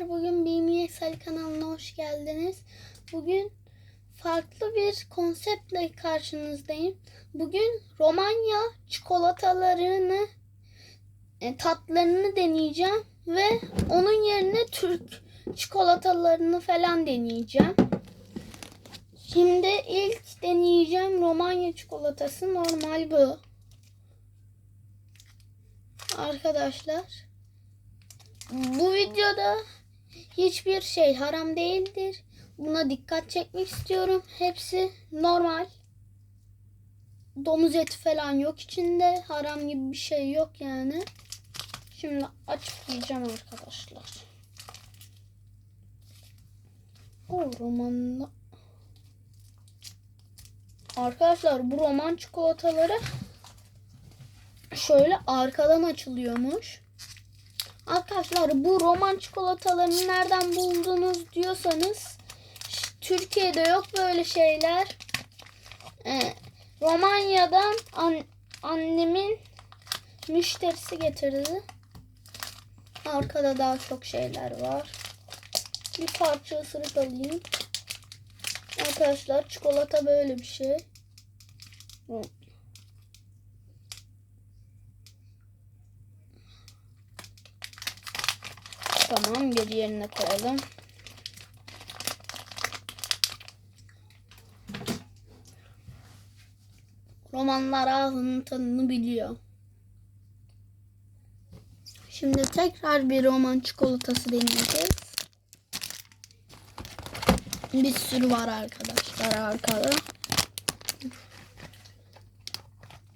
arkadaşlar. Bugün BMSL kanalına hoş geldiniz. Bugün farklı bir konseptle karşınızdayım. Bugün Romanya çikolatalarını, e, tatlarını deneyeceğim ve onun yerine Türk çikolatalarını falan deneyeceğim. Şimdi ilk deneyeceğim Romanya çikolatası normal bu. Arkadaşlar. Bu videoda hiçbir şey haram değildir. Buna dikkat çekmek istiyorum. Hepsi normal. Domuz eti falan yok içinde. Haram gibi bir şey yok yani. Şimdi açıklayacağım arkadaşlar. O romanla Arkadaşlar bu roman çikolataları şöyle arkadan açılıyormuş. Arkadaşlar bu roman çikolatalarını nereden buldunuz diyorsanız Türkiye'de yok böyle şeyler. Ee, Romanya'dan an, annemin müşterisi getirdi. Arkada daha çok şeyler var. Bir parça ısırık alayım. Arkadaşlar çikolata böyle bir şey. Tamam bir yerine koyalım. Romanlar ağzının tadını biliyor. Şimdi tekrar bir roman çikolatası deneyeceğiz. Bir sürü var arkadaşlar arkada.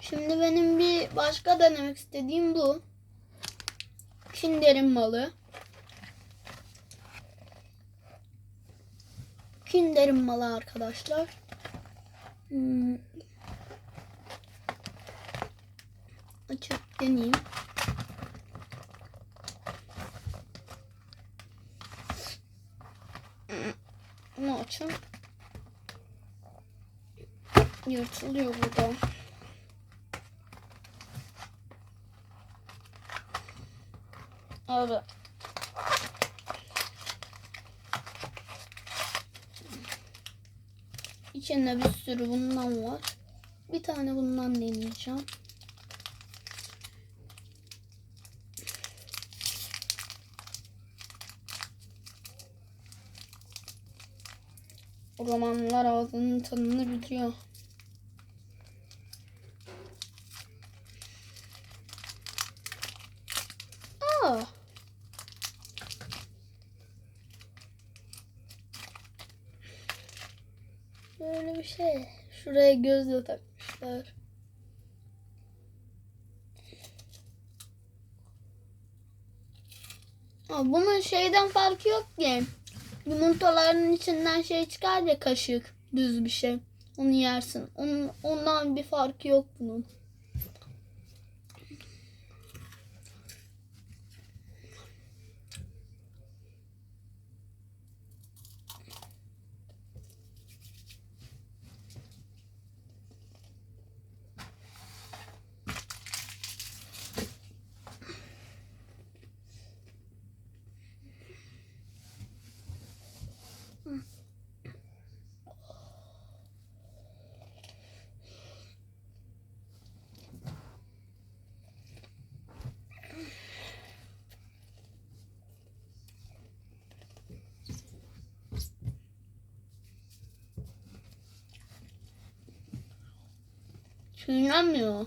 Şimdi benim bir başka denemek istediğim bu. Kinder'in malı. Kinder'in malı arkadaşlar. Hmm. Açıp deneyeyim. Ne açayım? Yırtılıyor burada. Abi. İçinde bir sürü bundan var. Bir tane bundan deneyeceğim. Romanlar ağzının tadını biliyor. Aa. Böyle bir şey. Şuraya gözle takmışlar. Aa, bunun şeyden farkı yok ki. Yumurtaların içinden şey çıkar ya kaşık. Düz bir şey. Onu yersin. Onun, ondan bir farkı yok bunun. Çiğnemiyor.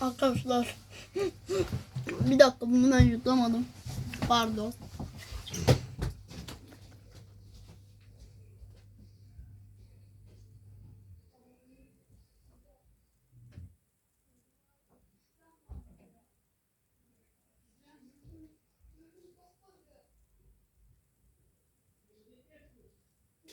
Arkadaşlar bir dakika bunu ben yutlamadım. Pardon.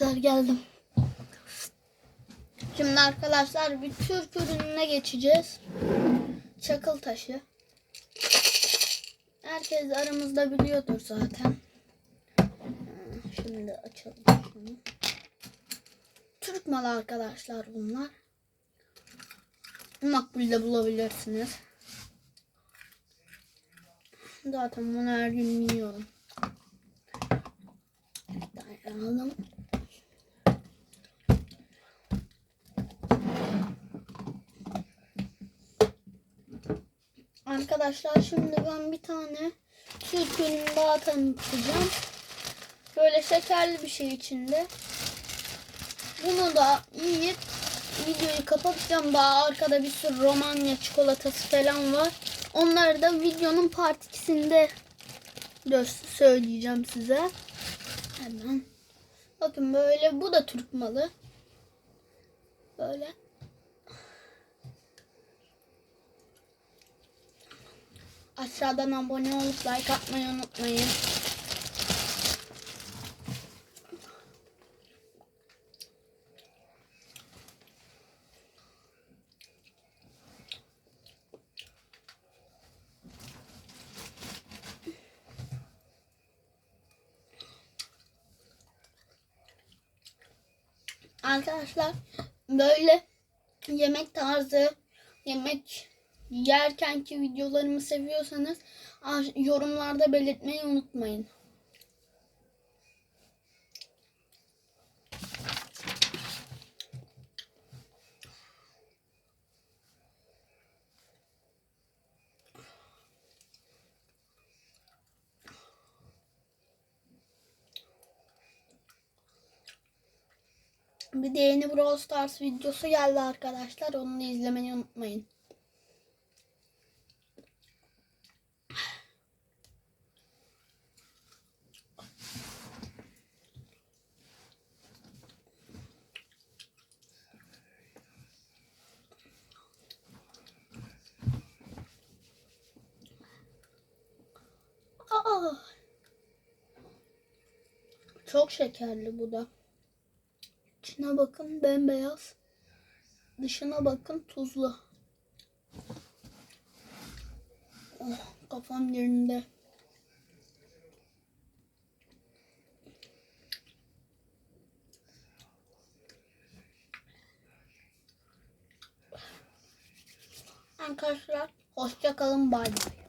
Arkadaşlar geldim. Şimdi arkadaşlar bir Türk ürününe geçeceğiz. Çakıl taşı. Herkes aramızda biliyordur zaten. Şimdi açalım şunu. Türk malı arkadaşlar bunlar. Makbulde bulabilirsiniz. Zaten bunu her gün yiyorum. Bir tane alalım. Arkadaşlar şimdi ben bir tane Türk ürünü daha tanıtacağım. Böyle şekerli bir şey içinde. Bunu da yiyip videoyu kapatacağım. Daha arkada bir sürü Romanya çikolatası falan var. Onları da videonun part 2'sinde gö- söyleyeceğim size. Hemen. Bakın böyle bu da Türk malı. Böyle. Aşağıdan abone olup like atmayı unutmayın. Arkadaşlar böyle yemek tarzı yemek yerkenki videolarımı seviyorsanız yorumlarda belirtmeyi unutmayın. Bir de yeni Brawl Stars videosu geldi arkadaşlar. Onu da izlemeyi unutmayın. Çok şekerli bu da. İçine bakın bembeyaz. Dışına bakın tuzlu. Oh, kafam yerinde. Arkadaşlar hoşça kalın bay bay.